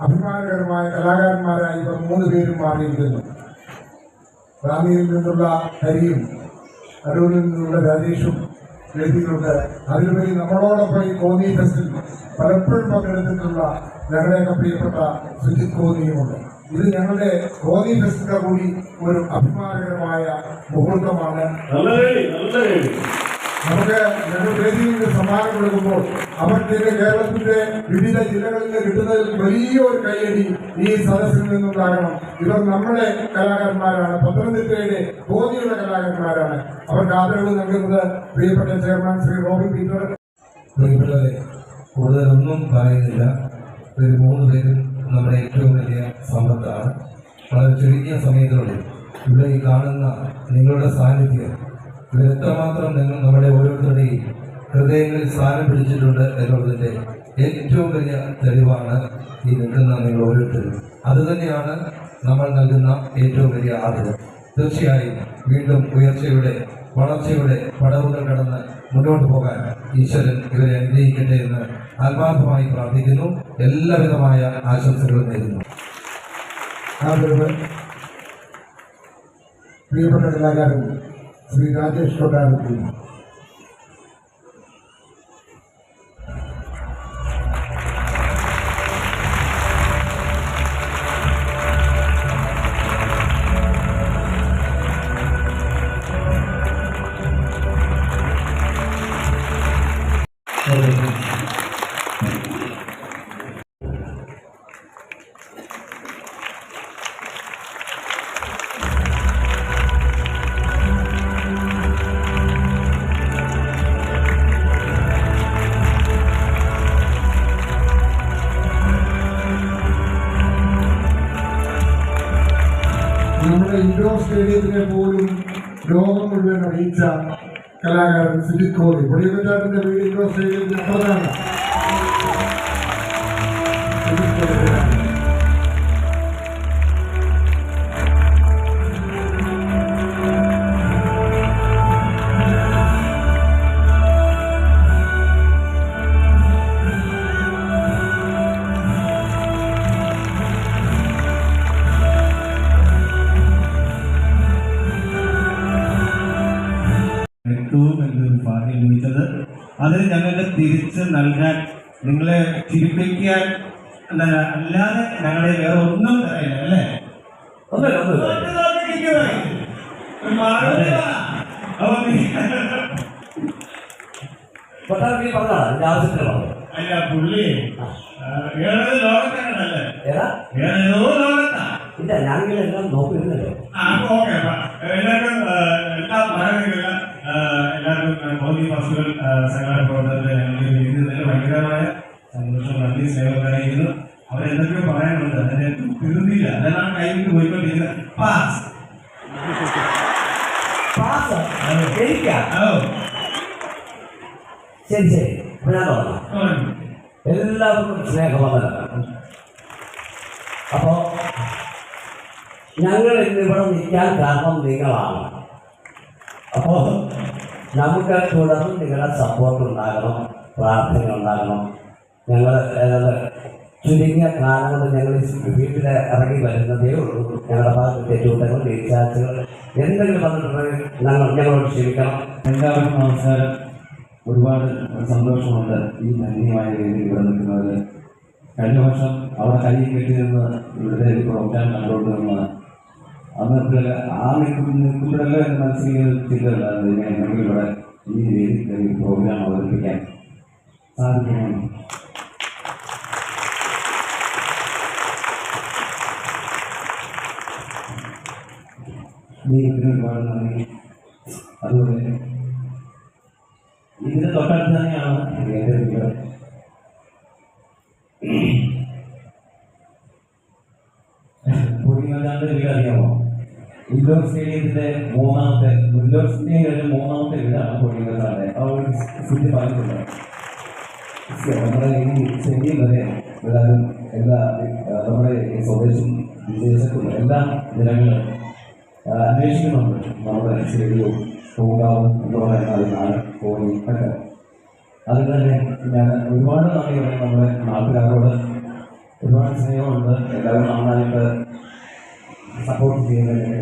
അഭിമാനകരമായ കലാകാരന്മാരായി ഇവർ മൂന്ന് പേരും മാറിയിരിക്കുന്നു. റാന്നിയിൽ നിന്നുള്ള ഹരിയും അരൂരിൽ നിന്നുള്ള രാജേഷും എഴുതിയിട്ടുണ്ട്. അതിലുപരി നമ്മളോടൊപ്പം ഈ കോന്നി ഫെസ്റ്റിൽ പലപ്പോഴും പങ്കെടുത്തിട്ടുള്ള ഞങ്ങളുടെയൊക്കെ പ്രിയപ്പെട്ട സുജിത് കോന്നിയുമുണ്ട്. ഇത് ഞങ്ങളുടെ കോന്നി ഫെസ്റ്റിന്റെ കൂടി ഒരു അഭിമാനകരമായ മുഹൂർത്തമാണ്. നമുക്ക് നിന്ന് സമ്മാനം കൊടുക്കുമ്പോൾ അവർക്ക് കേരളത്തിന്റെ വിവിധ ജില്ലകളിൽ നിന്ന് കിട്ടുന്നതിൽ വലിയൊരു കൈയടി ഈ സദസ്സിൽ നിന്നുണ്ടാകണം ഇവർ നമ്മുടെ കലാകാരന്മാരാണ്. പത്തനംതിട്ടയുടെ ബോധിയുള്ള കലാകാരന്മാരാണ്. അവർക്ക് ആദരവ് നൽകുന്നത് പ്രിയപ്പെട്ട ചെയർമാൻ ശ്രീ റോബിൻ പീറ്റർ. പ്രിയപ്പെട്ടവരെ കൂടുതലൊന്നും പറയുന്നില്ല. ഒരു മൂന്ന് പേരും നമ്മുടെ ഏറ്റവും വലിയ സമ്പത്താണ്. വളരെ ചുരുങ്ങിയ സമയത്തോടെ ഇവിടെ ഈ കാണുന്ന നിങ്ങളുടെ സാന്നിധ്യം എത്രമാത്രം നിങ്ങൾ നമ്മുടെ ഓരോരുത്തരുടെയും ഹൃദയങ്ങളിൽ സ്ഥാനം പിടിച്ചിട്ടുണ്ട് എന്നുള്ളതിന്റെ ഏറ്റവും വലിയ തെളിവാണ് ഈ നിൽക്കുന്ന നിങ്ങൾ ഓരോരുത്തരും. അതുതന്നെയാണ് നമ്മൾ നൽകുന്ന ഏറ്റവും വലിയ ആദരം. തീർച്ചയായും വീണ്ടും ഉയർച്ചയുടെ വളർച്ചയുടെ പടവുകൾ കടന്ന് മുന്നോട്ട് പോകാൻ ഈശ്വരൻ ഇവരെ അനുഗ്രഹിക്കട്ടെ എന്ന് ആത്മാർത്ഥമായി പ്രാർത്ഥിക്കുന്നു. എല്ലാവിധമായ ആശംസകളും നേരുന്നു. പ്രിയപ്പെട്ട കലാകാരൻ ശ്രീ രാജേഷ് കൊട്ടാരത്തിൽ നമ്മുടെ ഇൻഡോർ സ്റ്റേഡിയത്തിനെ പോലും ലോകം മുഴുവൻ അറിയിച്ച കലാകാരൻ സുജിത് കോഹ്ലി. പൊടിയപ്പറ്റാട്ടിന്റെ വീട് ഇൻഡോർ സ്റ്റേഡിയത്തിൽ അപ്പുറത്താണ് അത് ഞങ്ങൾക്ക് തിരിച്ച് നൽകാൻ നിങ്ങളെ ചിരിപ്പിക്കാൻ അല്ലാതെ ഞങ്ങളെ വേറെ ഒന്നും തരയില്ല അല്ലേ? അല്ല പുള്ളി ഏഴ് ലോകത്താണല്ലേ ഏതാ? ഏതോ ലോകത്താ. ഇല്ല ഞാനിതെല്ലാം നോക്കിയിരുന്നല്ലോ. ആ, ഓക്കെ സംഘടന പ്രവർത്തനത്തിൽ ഞങ്ങൾക്ക് ചെയ്യുന്നതിൽ ഭയങ്കരമായ സന്തോഷം നന്ദി സ്നേഹം അറിയിക്കുന്നു. അവരെന്തൊക്കെയോ പറയാനുണ്ട്. അതിനെ തീർന്നില്ല അതെല്ലാം കൈവിട്ട് പോയിക്കൊണ്ടിരിക്കുന്നത് പാസ് പാസ് ശരി ശരി. എല്ലാവർക്കും സ്നേഹവന്ദനം. അപ്പോ ഞങ്ങൾ ഇന്നിവിടെ നിൽക്കാൻ കാരണം നിങ്ങളാണ്. അപ്പോ നമുക്ക് തുടർന്ന് നിങ്ങളുടെ സപ്പോർട്ട് ഉണ്ടാകണം പ്രാർത്ഥന ഉണ്ടാകണം. ഞങ്ങൾ ചുരുങ്ങിയ കാലം കൊണ്ട് ഞങ്ങൾ വീട്ടിൽ ഇറങ്ങി വരുന്നതേ ഉള്ളൂ. ഞങ്ങളുടെ ഭാഗത്ത് തെറ്റുകൂട്ടങ്ങൾ റീചാർജുകൾ എന്തെങ്കിലും പറഞ്ഞിട്ടുണ്ടെങ്കിൽ ഞങ്ങൾ ഞങ്ങളോട് ക്ഷമിക്കണം. എല്ലാവർക്കും നമസ്കാരം. ഒരുപാട് സന്തോഷമുണ്ട് ഈ ധന്യമായ രീതിയിൽ ഇവിടെ നിൽക്കുന്നത് കഴിഞ്ഞ വർഷം അവിടെ കൈ കെട്ടി നിന്ന് ഇവിടുത്തെ ഒരു പ്രോഗ്രാം കണ്ടുകൊണ്ട് നിന്ന് അന്ന് ആ നിൽക്കുമ്പോഴല്ല എന്റെ മനസ്സിൽ ചിന്തല്ല ഇനി ഇവിടെ ഈ രീതിയിൽ പ്രോഗ്രാം അവതരിപ്പിക്കാൻ സാധിക്കണം. ദൈവത്തിന് ഒരുപാട് നന്ദി അതുപോലെ ഇതിന് തൊട്ടടുത്ത് തന്നെയാണ് എന്റെ വീട്. പൊടിമല്ലാണ്ട് വീട് ഇൻഡോർ സ്റ്റേഡിയത്തിന്റെ മൂന്നാമത്തെ ഇൻഡോർ സ്റ്റേഡിയം മൂന്നാമത്തെ വീടാണ് പൊടിമല്ലാണ്ട് ആ ഒരു സ്ഥിതി പറഞ്ഞിട്ടുണ്ട് ഈ സ്റ്റേഡിയം വരെ എല്ലാവരും എല്ലാ നമ്മുടെ ഈ സ്വദേശം വിദേശത്തുള്ള എല്ലാ ജനങ്ങളും ആ, അന്വേഷിക്കുന്നുണ്ട്. നമ്മുടെ സ്റ്റേഡിയവും പൂങ്കാവും എന്ന് പറയുന്ന അതിനാണ് കോണി ഒക്കെ. അതിൽ തന്നെ ഞാൻ ഒരുപാട് നന്ദി പറയും നമ്മുടെ നാട്ടുകാരോട്. ഒരുപാട് സ്നേഹമുണ്ട്. എല്ലാവരും നന്നായിട്ട് സപ്പോർട്ട് ചെയ്യുന്നതിന്